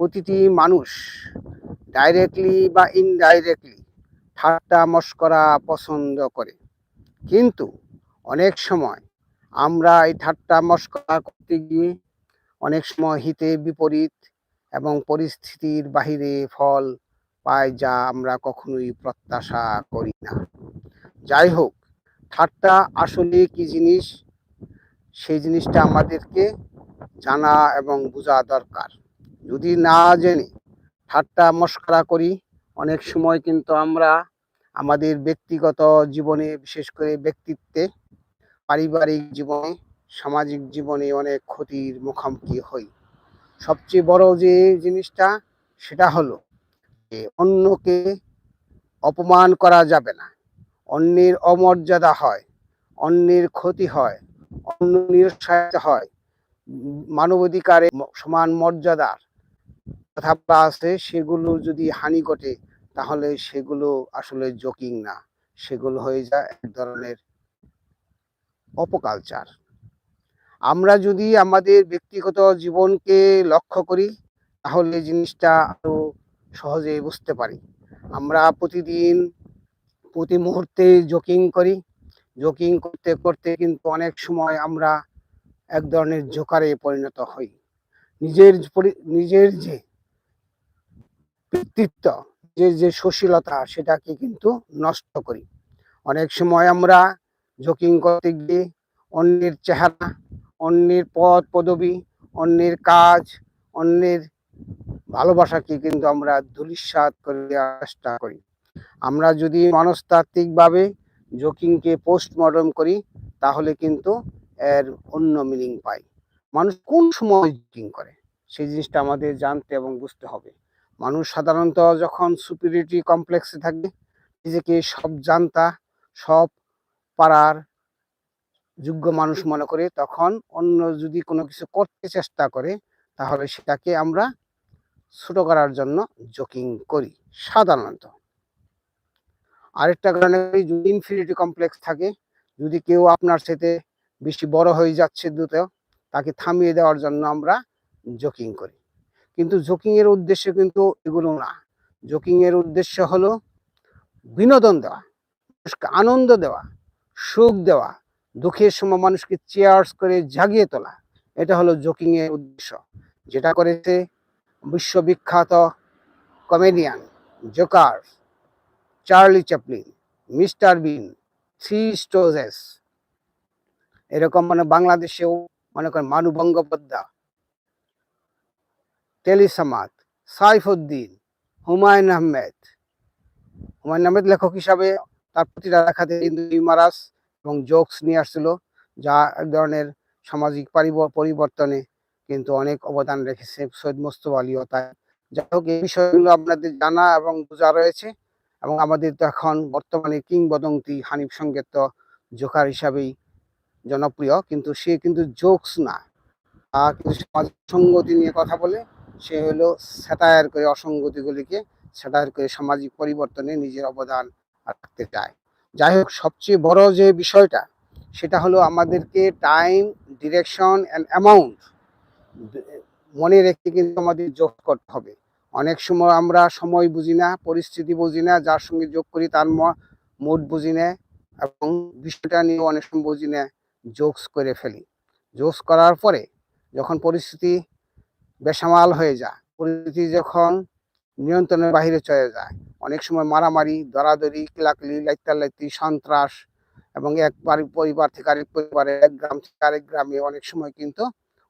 প্রতিটি মানুষ ডাইরেক্টলি বা ইনডাইরেক্টলি ঠাট্টা মস্করা পছন্দ করে। কিন্তু অনেক সময় আমরা এই ঠাট্টা মস্করা করতে গিয়ে অনেক সময় হিতে বিপরীত এবং পরিস্থিতির বাহিরে ফল পাই যা আমরা কখনোই প্রত্যাশা করি না। যাই হোক, ঠাট্টা আসলে কি জিনিস? সেই জিনিসটা আমাদেরকে জানা এবং বোঝা দরকার। যদি না জেনে ঠাট্টা মস্করা করি, অনেক সময় কিন্তু আমরা আমাদের ব্যক্তিগত জীবনে, বিশেষ করে ব্যক্তিত্বে, পারিবারিক জীবনে, সামাজিক জীবনে অনেক ক্ষতির মুখোমুখি হই। সবচেয়ে বড় যে জিনিসটা, সেটা হলো যে অন্যকে অপমান করা যাবে না। অন্যের অমর্যাদা হয়, অন্যের ক্ষতি হয়, অন্য নিরুৎসাহিত হয় মানবাধিকারে সমান মর্যাদার কথা আছে, সেগুলো যদি হানি ঘটে, তাহলে সেগুলো আসলে জোকিং না। সেগুলো হয়ে যায় এক ধরনের অপকালচার। আমরা যদি আমাদের ব্যক্তিগত জীবনকে লক্ষ্য করি, তাহলে জিনিসটা আরও সহজে বুঝতে পারি। আমরা প্রতিদিন, প্রতি মুহূর্তে জোকিং করি। জোকিং করতে করতে কিন্তু অনেক সময় আমরা এক ধরনের জোকারে পরিণত হই। নিজের নিজের যে ব্যক্তিত্ব, যে যে সুশীলতা সেটাকে কিন্তু নষ্ট করি। অনেক সময় আমরা জোকিং করতে গিয়ে অন্যের চেহারা, অন্যের পদ পদবি, অন্যের কাজ, অন্যের ভালোবাসাকে কিন্তু আমরা ধূলিসাৎ করে দেওয়ার চেষ্টা করি। আমরা যদি মনস্তাত্ত্বিকভাবে জোকিংকে পোস্টমর্টম করি, তাহলে কিন্তু এর অন্য মিনিং পাই। মানুষ কোন সময় জোকিং করে? সেই জিনিসটা আমাদের জানতে এবং বুঝতে হবে। মানুষ সাধারণত যখন সুপিরিয়রিটি কমপ্লেক্সে থাকে নিজেকে সব জানতা সব পারার যোগ্য মানুষ মনে করে তখন অন্য যদি কোনো কিছু করতে চেষ্টা করে তাহলে সেটাকে আমরা ছোট করার জন্য জোকিং করি সাধারণত। আরেকটা কারণে যদি ইনফিনিটি কমপ্লেক্স থাকে যদি কেউ আপনার সাথে বেশি বড় হয়ে যাচ্ছে দ্রুত তাকে থামিয়ে দেওয়ার জন্য আমরা জোকিং করি। কিন্তু জোকিং এর উদ্দেশ্য কিন্তু এগুলো না। জোকিং এর উদ্দেশ্য হলো বিনোদন দেওয়া, মানুষকে আনন্দ দেওয়া, সুখ দেওয়া, দুঃখের সময় মানুষকে চেয়ার্স করে জাগিয়ে তোলা, এটা হলো জোকিং এর উদ্দেশ্য। যেটা করেছে বিশ্ববিখ্যাত comedian joker Charlie Chaplin Mister Bean three Stooges এরকম মানে বাংলাদেশেও মনে করেন মানু বঙ্গোপাধ্যায় টেলিসামাত সাইফুদ্দিন, হুমায়ুন আহমেদ। হুমায়ুন আহমেদ লেখক হিসাবে তার প্রতিটা লেখাতে কিন্তু ইমারাস এবং জোকস নিয়ে আসছিল, যা এক ধরনের সামাজিক পরিবর্তনে কিন্তু অনেক অবদান রেখেছে সৈয়দ মোস্তফা আলীও তাই যাই হোক, এই বিষয়গুলো আপনাদের জানা এবং বোঝা রয়েছে এবং আমাদের তো এখন বর্তমানে কিংবদন্তি হানিফ সঙ্গেত তো জোকার হিসাবেই জনপ্রিয়, কিন্তু সে কিন্তু জোকস না। কিন্তু সামাজিক সঙ্গতি নিয়ে কথা বলে সে হলো স্যাটায়ার করে অসঙ্গতিগুলিকে স্যাটায়ার করে সামাজিক পরিবর্তনে নিজের অবদান রাখতে চায়। যাই হোক, সবচেয়ে বড় যে বিষয়টা, সেটা হলো আমাদেরকে টাইম ডিরেকশন অ্যান্ড অ্যামাউন্ট মনে রেখে কিন্তু আমাদের যোগ করতে হবে। অনেক সময় আমরা সময় বুঝি না, পরিস্থিতি বুঝি না, যার সঙ্গে যোগ করি তার মুড বুঝি না এবং বিষয়টা নিয়ে অনেক সময় বুঝি না জোকস করে ফেলি। জোকস করার পরে যখন পরিস্থিতি বেসামাল হয়ে যায়। পরিস্থিতি যখন নিয়ন্ত্রণের বাইরে চলে যায়, অনেক সময় মারামারি, দরাদরি, কিলাকিলি, লাইতালাইতি, সন্ত্রাস এবং এক পরিবার থেকে আরেক পরিবারে, এক গ্রাম থেকে আরেক গ্রামে অনেক সময় কিন্তু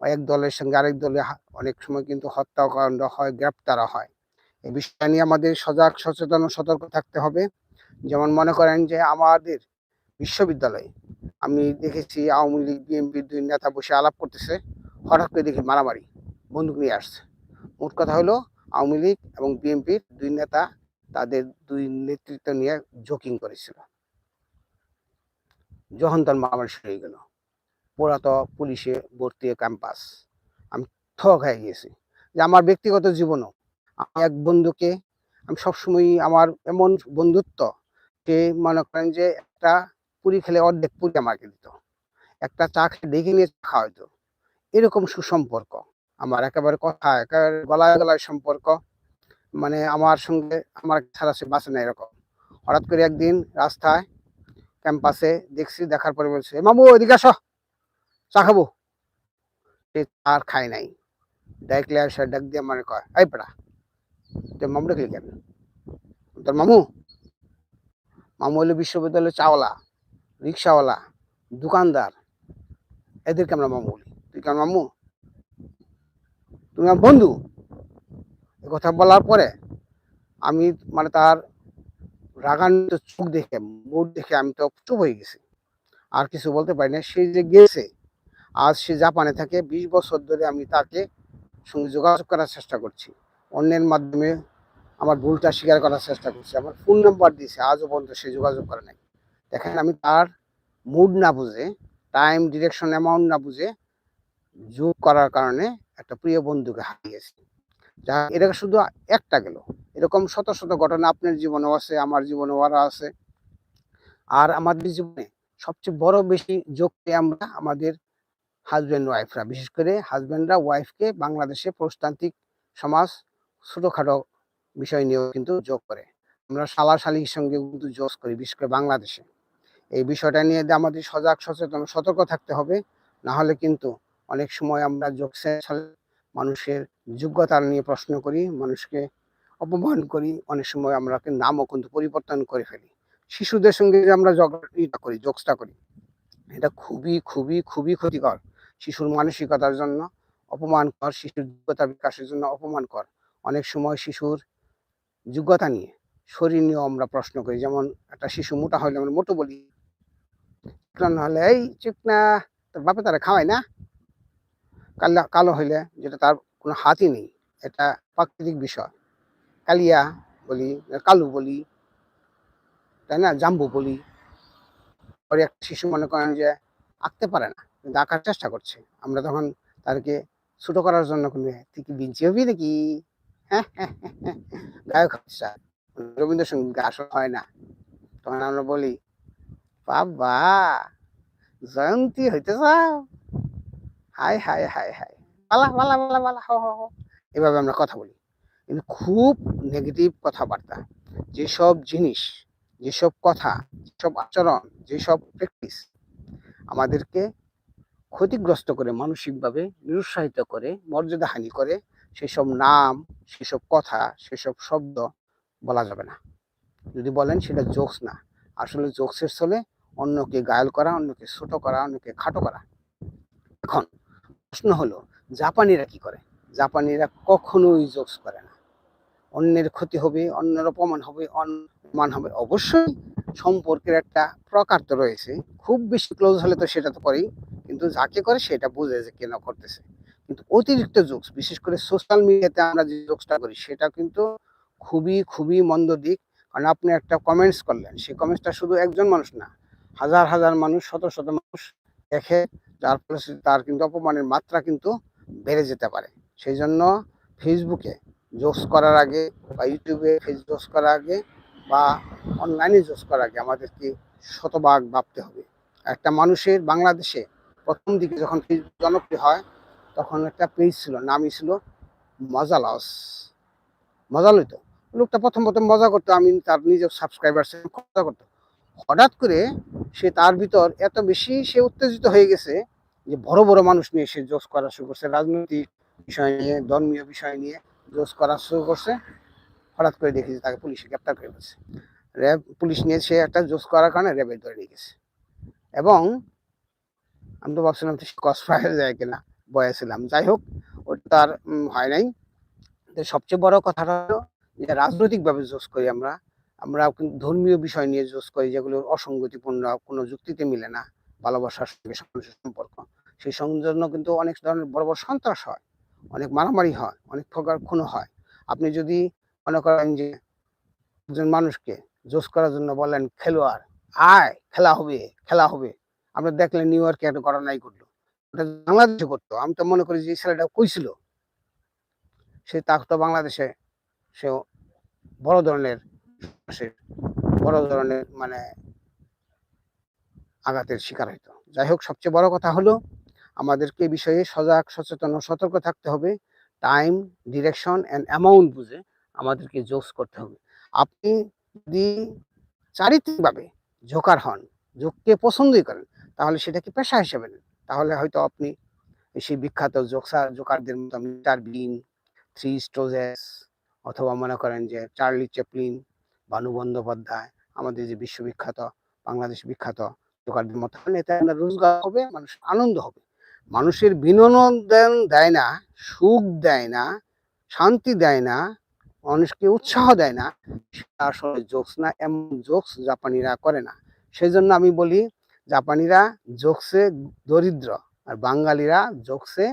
এক দলের সঙ্গে আরেক দলে অনেক সময় কিন্তু হত্যাকাণ্ড হয়, গ্রেপ্তার হয়। এই বিষয়টা নিয়ে আমাদের সজাগ, সচেতন সতর্ক থাকতে হবে। যেমন মনে করেন যে আমাদের বিশ্ববিদ্যালয়ে আমি দেখেছি আওয়ামী লীগ বিএনপির দুই নেতা বসে আলাপ করতেছে, হঠাৎ করে দেখি মারামারি। বন্দুক নিয়ে আসছে। মোট কথা হলো, আওয়ামী লীগ এবং বিএনপির দুই নেতা তাদের দুই নেতৃত্ব নিয়ে জোকিং করেছিল। যখন তার মারামারি শুরু হয়ে গেল। পোড়া পুলিশে ভর্তি ক্যাম্পাস। আমি থক হয়ে গেছি। যে আমার ব্যক্তিগত জীবনও, আমি এক বন্ধুকে, আমি সবসময় আমার এমন বন্ধুত্ব, যে মনে করেন যে একটা পুরি খেলে অর্ধেক পুরি আমাকে দিত। একটা চা খেয়ে ডেকে নিয়ে চা খাওয়াইতো। এরকম সুসম্পর্ক। আমার একেবারে কথা, একেবারে গলায় গলায় সম্পর্ক। মানে আমার সঙ্গে আমার ছাড়া সে বাঁচে না এরকম। হঠাৎ করে একদিন রাস্তায়, ক্যাম্পাসে দেখছি, দেখার পরে বলছে মামু, এদিকে আসো, চা খাব। সে আর খায় নাই। ডাইরেক্টলি আসে ডাক দিয়ে মানে কয়, এই পেড়া তুই মামু ডাকলি কেন তোর মামু? মামু হলো বিশ্ববিদ্যালয়ের চাওয়ালা রিক্সাওয়ালা, দোকানদার। এদেরকে আমরা মামু বলি। তুই কেন মামু? তুমি আমার বন্ধু। এ কথা বলার পরে আমি মানে তার রাগান্বিত চোখ দেখে, মুড দেখে আমি তো চুপ হয়ে গেছি। আর কিছু বলতে পারি না। সে যে গেছে, আজ সে জাপানে থাকে। বিশ বছর ধরে আমি তাকে সঙ্গে যোগাযোগ করার চেষ্টা করছি। অন্যের মাধ্যমে আমার ভুলটা স্বীকার করার চেষ্টা করছি। আমার ফোন নাম্বার দিয়েছে। আজও পর্যন্ত সে যোগাযোগ করে নাই। দেখেন, আমি তার মুড না বুঝে টাইম ডিরেকশন অ্যামাউন্ট না বুঝে যোগ করার কারণে একটা প্রিয় বন্ধুকে হারিয়েছি। যা, এটা শুধু একটা গেল। এরকম শত শত ঘটনা আপনার জীবনেও আছে, আমার জীবনেও আরও আছে। আর আমাদের জীবনে সবচেয়ে বড় বেশি যোগ পেয়ে আমরা আমাদের হাজব্যান্ড ওয়াইফরা বিশেষ করে হাজব্যান্ডরা ওয়াইফকে বাংলাদেশে প্রস্তান্ত্রিক সমাজ ছোটোখাটো বিষয় নিয়েও কিন্তু যোগ করে। আমরা শালা শালির সঙ্গে কিন্তু যোগ করি, বিশেষ করে বাংলাদেশে। এই বিষয়টা নিয়ে আমাদের সজাগ, সচেতন, সতর্ক থাকতে হবে। না হলে কিন্তু অনেক সময় আমরা যোগসের মানুষের যোগ্যতা নিয়ে প্রশ্ন করি, মানুষকে অপমান করি, অনেক সময় আমরা নামও কিন্তু পরিবর্তন করে ফেলি। শিশুদের সঙ্গে আমরা জগটা করি যোগসটা করি, এটা খুবই খুবই খুবই ক্ষতিকর। শিশুর মানসিকতার জন্য অপমানকর শিশুর যোগ্যতা বিকাশের জন্য অপমানকর অনেক সময় শিশুর যোগ্যতা নিয়ে শরীর নিয়েও আমরা প্রশ্ন করি, যেমন একটা শিশু মোটা হলে আমরা মোটো বলি হলে, এই চুপ চিকনা, তোর বাপে তারা খাওয়ায় না? কালো কালো হইলে যেটা তার কোনো হাতই নেই, এটা প্রাকৃতিক বিষয়। কালিয়া বলি, কালু বলি, তাই না? জাম্বু বলি। পরে একটা শিশু মনে করেন যে আঁকতে পারে না, কিন্তু আঁকার চেষ্টা করছে। আমরা তখন তাদেরকে ছোট করার জন্য কোনো তুই কি বিঞ্চি হবি নাকি? হ্যাঁ হ্যাঁ গায়ক হচ্ছে স্যার, রবীন্দ্রসঙ্গীত আসল হয় না। তখন আমরা বলি, বাবা, জয়ন্তী হইতে চাও? হাই হাই হাই হাই পালা বালা বালা বালা হ হ। এভাবে আমরা কথা বলি। কিন্তু খুব নেগেটিভ কথাবার্তা, যেসব জিনিস, যেসব কথা, যেসব আচরণ, যেসব প্র্যাকটিস আমাদেরকে ক্ষতিগ্রস্ত করে, মানসিকভাবে নিরুৎসাহিত করে, মর্যাদাহানি করে, সেসব নাম, সেসব কথা, সেসব শব্দ বলা যাবে না। যদি বলেন সেটা জোকস না। আসলে জোকসের চলে অন্যকে গায়াল করা, অন্যকে ছোট করা, অন্যকে খাটো করা। এখন প্রশ্ন হলো, জাপানিরা কি করে? জাপানিরা কখনোই জোকস করে না। অন্যের ক্ষতি হবে, অন্যের অপমান হবে অন্যমান হবে। অবশ্যই সম্পর্কের একটা প্রকার তো রয়েছে। খুব বেশি ক্লোজ হলে তো সেটা তো করেই, কিন্তু যাকে করে সেটা বুঝে যে কেন করতেছে। কিন্তু অতিরিক্ত জোকস, বিশেষ করে সোশ্যাল মিডিয়াতে আমরা যে জোকসটা করি, সেটা কিন্তু খুবই খুবই মন্দ দিক। কারণ আপনি একটা কমেন্টস করলেন, সেই কমেন্টসটা শুধু একজন মানুষ না, হাজার হাজার মানুষ, শত শত মানুষ দেখে যার ফলে তার কিন্তু অপমানের মাত্রা কিন্তু বেড়ে যেতে পারে। সেই জন্য ফেসবুকে জোস করার আগে বা ইউটিউবে ফেস জোকস করার আগে বা অনলাইনে জোকস করার আগে আমাদেরকে শতভাগ ভাবতে হবে। একটা মানুষের বাংলাদেশে প্রথম দিকে যখন ফেসবুক জনপ্রিয় হয়, তখন একটা পেজ ছিল নামই ছিল মজা লস। মজা লইতো। লোকটা প্রথম প্রথম মজা করতো, আমি তার নিজের সাবস্ক্রাইবার মজা করতো। হঠাৎ করে সে তার ভিতর এত বেশি সে উত্তেজিত হয়ে গেছে যে বড় বড় মানুষ নিয়ে সে জোস করা শুরু করছে, রাজনৈতিক বিষয় নিয়ে, ধর্মীয় বিষয় নিয়ে জোস করা শুরু করছে। হঠাৎ করে দেখেছে তাকে পুলিশে গ্রেপ্তার করে ফেলছে। র্যাব, পুলিশ নিয়ে সে একটা জোস করার কারণে র্যাবের ধরে নিয়ে গেছে। এবং আমি তো ভাবছিলাম তো কস হয়ে যায় কিনা বয়েছিলাম যাই হোক, ওটা তার হয় নাই। সবচেয়ে বড় কথাটা হলো যে রাজনৈতিকভাবে জোস করি আমরা আমরা ধর্মীয় বিষয় নিয়ে জোস করি যেগুলো অসঙ্গতিপূর্ণ, কোনো যুক্তিতে মিলে না। ভালোবাসার সঙ্গে সম্পর্ক। সেই জন্য কিন্তু অনেক ধরনের বড় বড় সন্ত্রাস হয়, অনেক মারামারি হয়, অনেক প্রকার খুন হয়। আপনি যদি মনে করেন যে একজন মানুষকে জোস করার জন্য বলেন, খেলোয়াড়, আয়, খেলা হবে খেলা হবে। আপনি দেখলেন নিউ ইয়র্কে একটা ঘটনাই ঘটলো। বাংলাদেশে করতো আমি তো মনে করি যে ছেলেটা কইছিল। সে তা তো বাংলাদেশে সে বড় ধরনের বড় ধরনের মানে আঘাতের শিকার হইতো। যাই হোক সবচেয়ে বড় কথা হলো, আমাদেরকে বিষয়ে সজাগ, সচেতন ও সতর্ক থাকতে হবে। টাইম ডিরেকশন অ্যান্ড অ্যামাউন্ট বুঝে আমাদেরকে জোকস করতে হবে। আপনি যদি চারিত্রিকভাবে জোকার হন, জোককে পছন্দই করেন, তাহলে সেটাকে পেশা হিসেবে নেন? তাহলে হয়তো আপনি সেই বিখ্যাত জোকসার, জোকারদের মতো মিটার বিন থ্রি স্টোজেস অথবা মনে করেন যে চার্লি চ্যাপলিন ভানু বন্দ্যোপাধ্যায়, আমাদের যে বিশ্ববিখ্যাত, বাংলাদেশ বিখ্যাত জোকারদের মতো এতে আপনার রোজগার হবে, মানুষ আনন্দ হবে। মানুষের বিনোদন দেয় না, সুখ দেয় না, শান্তি দেয় না, মানুষকে উৎসাহ দেয় না। সেটা আসলে জোকস না, এমন জোকস জাপানিরা করে না। সেই জন্য আমি বলি, জাপানিরা জোকসে দরিদ্র আর বাঙালিরা জোকসে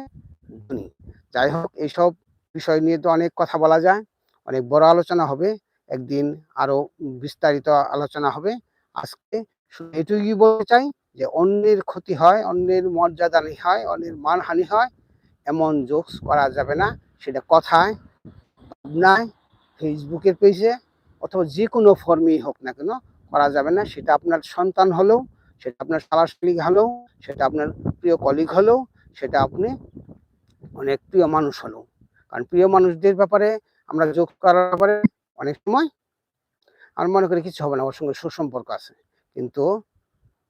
ধনী। যাই হোক, এইসব বিষয় নিয়ে তো অনেক কথা বলা যায়, অনেক বড় আলোচনা হবে। একদিন আরও বিস্তারিত আলোচনা হবে। আজকে শুধু এটুকুই বলতে চাই যে অন্যের ক্ষতি হয়, অন্যের মর্যাদা হয়, অন্যের মানহানি হয়, এমন জোকস করা যাবে না। সেটা কথায়, ভাবনায়, ফেসবুকের পেজে অথবা যে কোনো ফর্মেই হোক না কেন করা যাবে না। সেটা আপনার সন্তান হলেও, সেটা আপনার শালাশালিক হলেও, সেটা আপনার প্রিয় কলিগ হলেও, সেটা আপনি অনেক প্রিয় মানুষ হলেও। কারণ প্রিয় মানুষদের ব্যাপারে আমরা যোগ করার ব্যাপারে অনেক সময় আর মনে করি কিছু হবে না, ওর সঙ্গে সুসম্পর্ক আছে। কিন্তু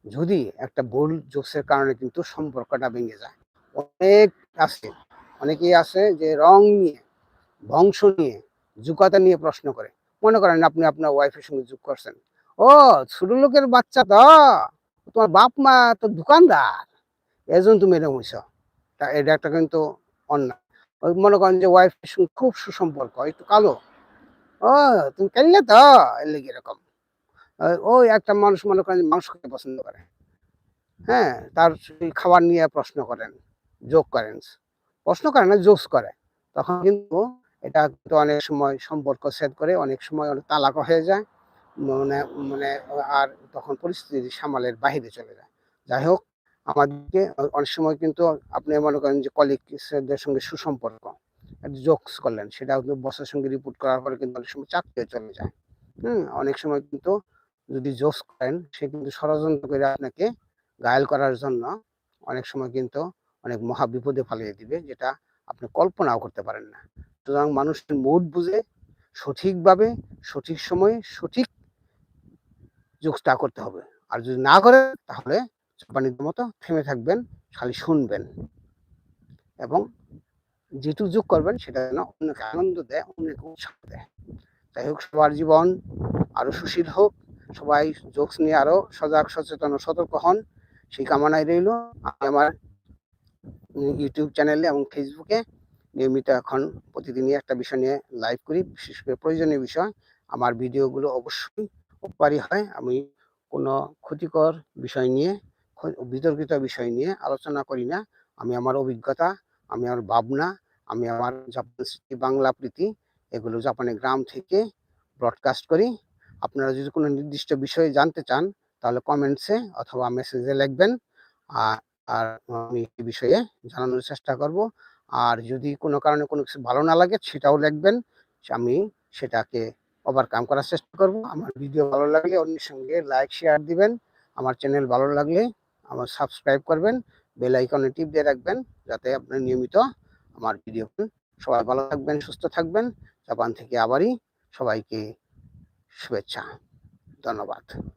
যদি একটা ভুল জোকসের কারণে কিন্তু সম্পর্কটা ভেঙে যায়। অনেক আছে, অনেকেই আছে যে রং নিয়ে, বংশ নিয়ে যুগতা নিয়ে প্রশ্ন করে। মনে করেন আপনি আপনার ওয়াইফের সঙ্গে যোগ করছেন। ও, ছোট লোকের বাচ্চা তো, তোমার বাপ মা তো দোকানদার। এজন তুমি এরকম হইছ তা এটা একটা কিন্তু অন্যায়। মনে করেন যে ওয়াইফের সঙ্গে খুব সুসম্পর্ক, একটু কালো। ও, তুমি কাইলে তো? এর লেগে এরকম। ওই একটা মানুষ মনে করেন মাংস খেতে পছন্দ করে। হ্যাঁ তার খাবার নিয়ে প্রশ্ন করেন, যোগ করেন। প্রশ্ন করে না জোকস করে। তখন কিন্তু এটা কিন্তু অনেক সময় সম্পর্ক ছেদ করে, অনেক সময় অনেক তালাক হয়ে যায়। মানে মানে আর তখন পরিস্থিতি সামালের বাহিরে চলে যায়। যাই হোক, আমাদেরকে অনেক সময় কিন্তু আপনি মনে করেন যে কলিগদের সঙ্গে সুসম্পর্ক জোকস করলেন সেটা কিন্তু বসের সঙ্গে রিপোর্ট করার পরে কিন্তু অনেক সময় চাকরিও চলে যায়। হুম, অনেক সময় কিন্তু যদি জোকস করেন, সে কিন্তু ষড়যন্ত্র করে আপনাকে ঘায়েল করার জন্য অনেক সময় কিন্তু অনেক মহা বিপদে ফালিয়ে দিবে, যেটা আপনি কল্পনাও করতে পারেন না। সুতরাং মানুষের মুড বুঝে সঠিকভাবে, সঠিক সময়ে সঠিক জোকসটা করতে হবে। আর যদি না করে তাহলে জাপানিদের মতো থেমে থাকবেন, খালি শুনবেন এবং যেটুকু যোগ করবেন, সেটা যেন অন্যকে আনন্দ দেয়, অন্যকে উৎসাহ দেয়। যাই হোক, সবার জীবন আরও সুশীল হোক। সবাই জোকস নিয়ে আরও সজাগ, সচেতন ও সতর্ক হন। সেই কামনায় রইল। আমি আমার ইউটিউব চ্যানেলে এবং ফেসবুকে নিয়মিত এখন প্রতিদিনই একটা বিষয় নিয়ে লাইভ করি। বিশেষ করে প্রয়োজনীয় বিষয়, আমার ভিডিওগুলো অবশ্যই উপকারী হয়। আমি কোনো ক্ষতিকর বিষয় নিয়ে, বিতর্কিত বিষয় নিয়ে আলোচনা করি না। আমি আমার অভিজ্ঞতা, আমি আমার ভাবনা, আমি আমার জাপান বাংলা প্রীতি, এগুলো জাপানের গ্রাম থেকে ব্রডকাস্ট করি। আপনারা যদি কোনো নির্দিষ্ট বিষয়ে জানতে চান, তাহলে কমেন্টসে অথবা মেসেজে লিখবেন। আর আর আমি এই বিষয়ে জানানোর চেষ্টা করব। আর যদি কোনো কারণে কোনো কিছু ভালো না লাগে, সেটাও লিখবেন। আমি সেটাকে ওভারকাম করার চেষ্টা করব। আমার ভিডিও ভালো লাগলে অন্যের সঙ্গে লাইক শেয়ার দিবেন। আমার চ্যানেল ভালো লাগলে আমার সাবস্ক্রাইব করবেন। বেল আইকনে টিপ দিয়ে রাখবেন যাতে আপনি নিয়মিত আমার ভিডিও সবাই ভালো থাকবেন, সুস্থ থাকবেন। জাপান থেকে আবারই সবাইকে শুভেচ্ছা ধন্যবাদ।